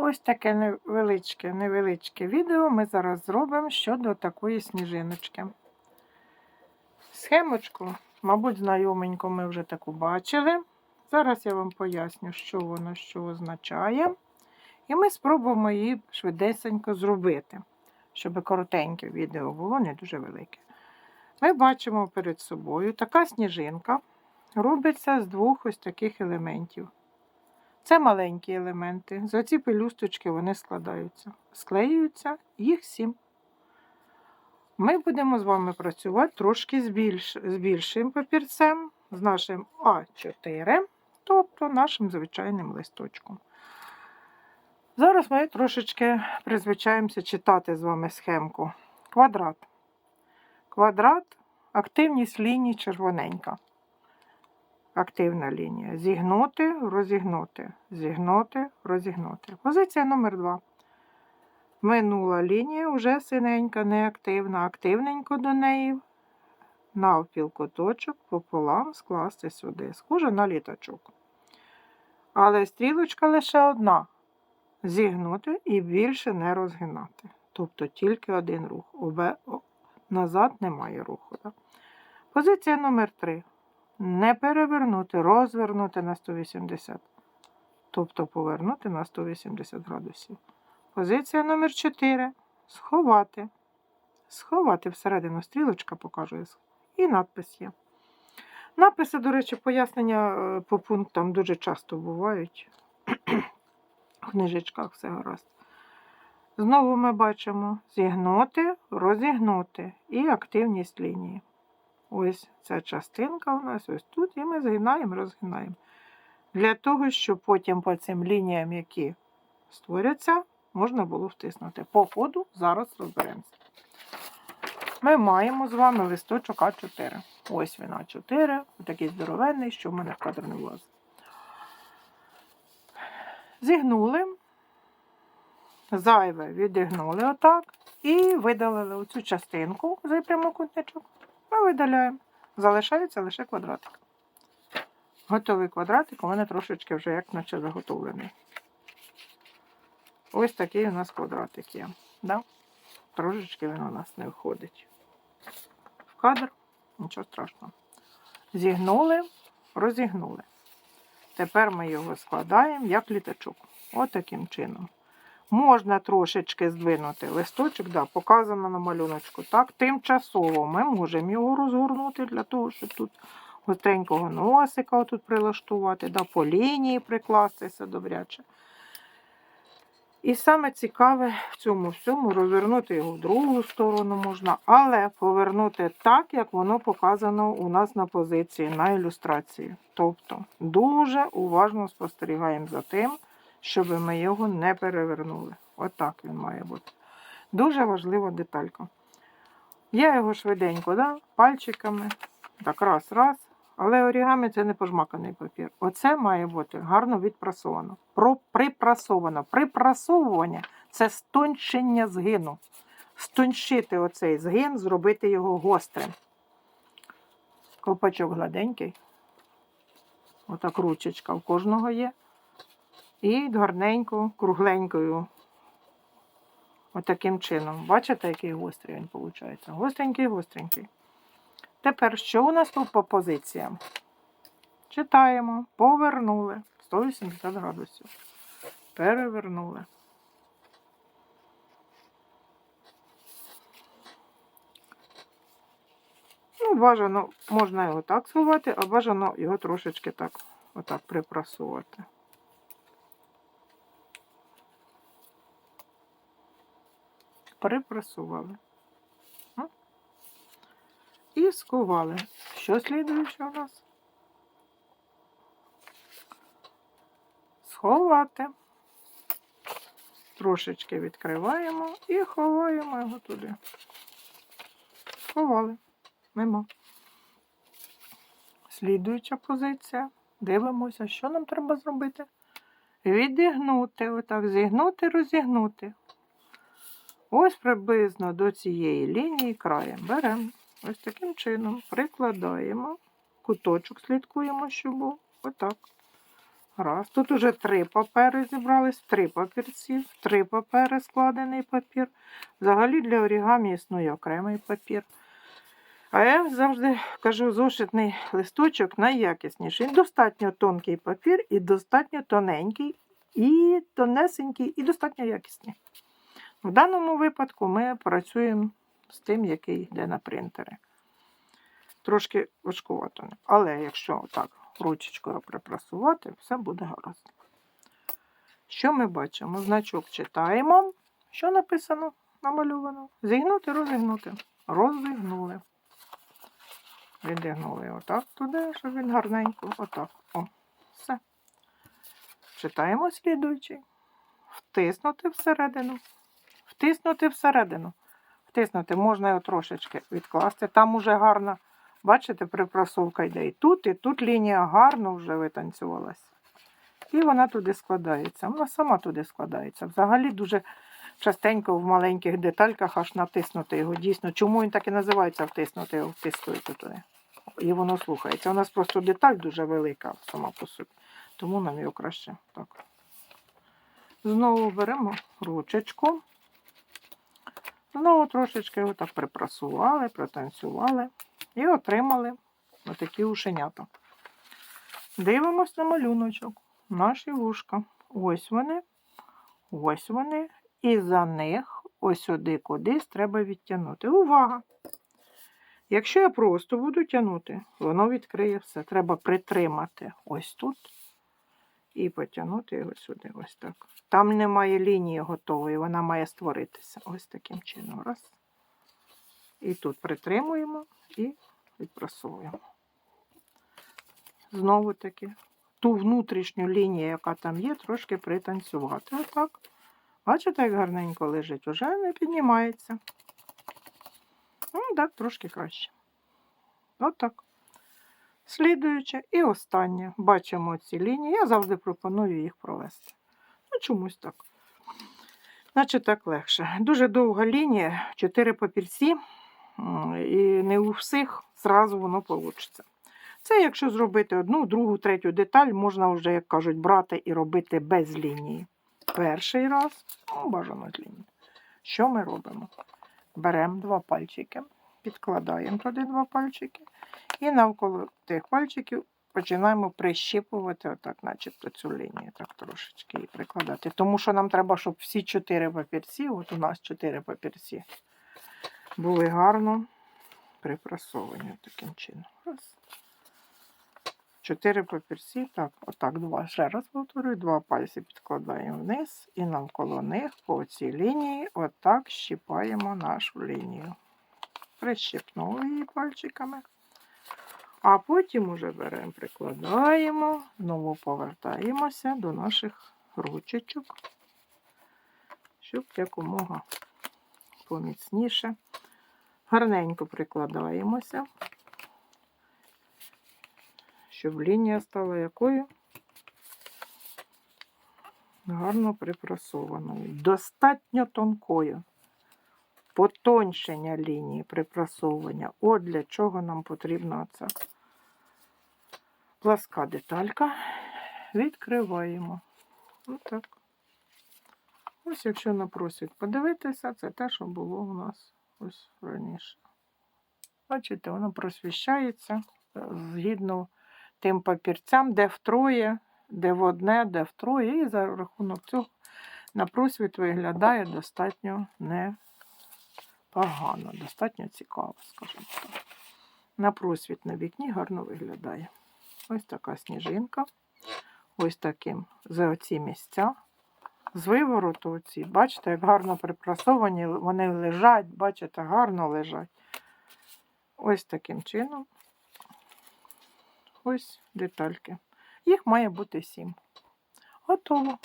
Ось таке невеличке, невеличке відео ми зараз зробимо щодо такої сніжиночки. Схемочку, мабуть, знайоменько ми вже таку бачили. Зараз я вам поясню, що воно що означає. І ми спробуємо її швидесенько зробити, щоб коротеньке відео було, не дуже велике. Ми бачимо перед собою така сніжинка робиться з двох ось таких елементів. Це маленькі елементи. За ці пелюсточки вони складаються. Склеюються, їх сім. Ми будемо з вами працювати трошки з, більш, з більшим папірцем, з нашим А4, тобто нашим звичайним листочком. Зараз ми трошечки призвичаємося читати з вами схемку. Квадрат. Квадрат, активність лінії червоненька активна лінія. Зігнути, розігнути, зігнути, розігнути. Позиція номер 2. Минула лінія вже синенька, неактивна, активненько до неї. Навпіл куточок пополам скласти сюди. Схоже на літачок. Але стрілочка лише одна. Зігнути і більше не розгинати. Тобто тільки один рух. Обе... Назад немає руху. Так? Позиція номер 3 не перевернути, розвернути на 180. Тобто повернути на 180 градусів. Позиція номер 4. Сховати. Сховати всередину стрілочка показує. І надпис є. Написи, до речі, пояснення е, по пунктам дуже часто бувають. В книжечках все гаразд. Знову ми бачимо зігнути, розігнути і активність лінії. Ось ця частинка у нас ось тут, і ми згинаємо, розгинаємо. Для того, щоб потім по цим лініям, які створяться, можна було втиснути. По ходу зараз розберемося. Ми маємо з вами листочок А4. Ось він А4, такий здоровенний, що в мене в кадр не влазить. Зігнули, зайве відігнули отак і видалили оцю частинку за прямокутничок. Ми видаляємо. Залишається лише квадратик. Готовий квадратик у мене трошечки вже як наче заготовлений. Ось такий у нас квадратик є. Да? Трошечки він у нас не входить. В кадр, нічого страшного. Зігнули, розігнули. Тепер ми його складаємо як літачок. Ось таким чином. Можна трошечки здвинути листочок, да, показано на малюночку. Так, тимчасово ми можемо його розгорнути для того, щоб тут гостренького носика тут прилаштувати, да, по лінії прикластися добряче. І саме цікаве в цьому всьому розвернути його в другу сторону можна, але повернути так, як воно показано у нас на позиції, на ілюстрації. Тобто дуже уважно спостерігаємо за тим щоб ми його не перевернули. Отак він має бути. Дуже важлива деталька. Я його швиденько, да, пальчиками, так раз, раз. Але орігамі це не пожмаканий папір. Оце має бути гарно відпрасовано. Про припрасовано. Припрасовування це стончення згину. Стончити оцей згин, зробити його гострим. Колпачок гладенький. Отак ручечка в кожного є. І гарненько, кругленькою. Отаким чином. Бачите, який гострий він виходить? Гостренький, гостренький. Тепер, що у нас тут по позиціям? Читаємо, повернули 180 градусів. Перевернули. Ну, бажано, можна його так сховати, а бажано його трошечки так, отак припрасувати. Припресували. І скували. Що слідуюче у нас? Сховати. Трошечки відкриваємо і ховаємо його туди. Сховали. Нема. Слідуюча позиція. Дивимося, що нам треба зробити. Відігнути, отак, зігнути, розігнути. Ось приблизно до цієї лінії краєм беремо. Ось таким чином прикладаємо, куточок слідкуємо, щоб був. Отак. Раз. Тут уже три папери зібрались, три папірці, три папери складений папір. Взагалі для орігамі існує окремий папір. А я завжди кажу, зошитний листочок найякісніший. Достатньо тонкий папір і достатньо тоненький, і тонесенький, і достатньо якісний. В даному випадку ми працюємо з тим, який йде на принтери. Трошки важкувато. Але якщо так ручечкою припрасувати, все буде гаразд. Що ми бачимо? Значок читаємо. Що написано, намальовано? Зігнути, розігнути. Розігнули. Відігнули отак туди, щоб він гарненько. Отак. О, все. Читаємо слідуючий. Втиснути всередину. Втиснути всередину. Втиснути можна його трошечки відкласти. Там уже гарна, бачите, припрасовка йде і тут, і тут лінія гарно вже витанцювалася. І вона туди складається. Вона сама туди складається. Взагалі дуже частенько в маленьких детальках аж натиснути його. Дійсно, чому він так і називається втиснути його, втискуєте туди. І воно слухається. У нас просто деталь дуже велика сама по собі. Тому нам його краще так. Знову беремо ручечку. Знову трошечки його так припрасували, протанцювали і отримали отакі ушенята. Дивимось на малюночок. Наші вушка. Ось вони. Ось вони. І за них ось сюди кудись треба відтягнути. Увага! Якщо я просто буду тягнути, воно відкриє все. Треба притримати ось тут і потягнути його сюди. Ось так. Там немає лінії готової, вона має створитися. Ось таким чином. Раз. І тут притримуємо і відпрасовуємо. Знову таки, ту внутрішню лінію, яка там є, трошки пританцювати. Отак. Бачите, як гарненько лежить, уже не піднімається. Ну, так, трошки краще. Отак. Слідуюче і останнє. Бачимо ці лінії. Я завжди пропоную їх провести. Ну, чомусь так. Значить, так легше. Дуже довга лінія, 4 папірці, і не у всіх зразу воно вийде. Це якщо зробити одну, другу, третю деталь, можна вже, як кажуть, брати і робити без лінії. Перший раз, ну, бажано з лінії. Що ми робимо? Беремо два пальчики, підкладаємо туди два пальчики, і навколо тих пальчиків починаємо прищіпувати, отак, начебто цю лінію, так трошечки і прикладати. Тому що нам треба, щоб всі чотири папірці, от у нас чотири папірці, були гарно припрасовані таким чином. Раз. Чотири папірці, так, отак, два. Ще раз повторюю, два пальці підкладаємо вниз і навколо них по цій лінії отак щіпаємо нашу лінію. Прищипнули її пальчиками. А потім уже беремо, прикладаємо, знову повертаємося до наших ручечок, щоб якомога поміцніше. Гарненько прикладаємося, щоб лінія стала якою гарно припрасованою. Достатньо тонкою. Потоншення лінії припрасовування. От для чого нам потрібна ця пласка деталька. Відкриваємо. Отак. Ось, якщо напросять подивитися, це те, що було у нас ось раніше. Бачите, воно просвіщається е, згідно тим папірцям, де втроє, де в одне, де втроє. І за рахунок цього на просвіт виглядає достатньо непогано, достатньо цікаво, скажімо так. На просвіт на вікні гарно виглядає. Ось така сніжинка. Ось таким за оці місця. З вивороту оці, бачите, як гарно припрасовані, вони лежать, бачите, гарно лежать. Ось таким чином. Ось детальки. Їх має бути сім. Готово.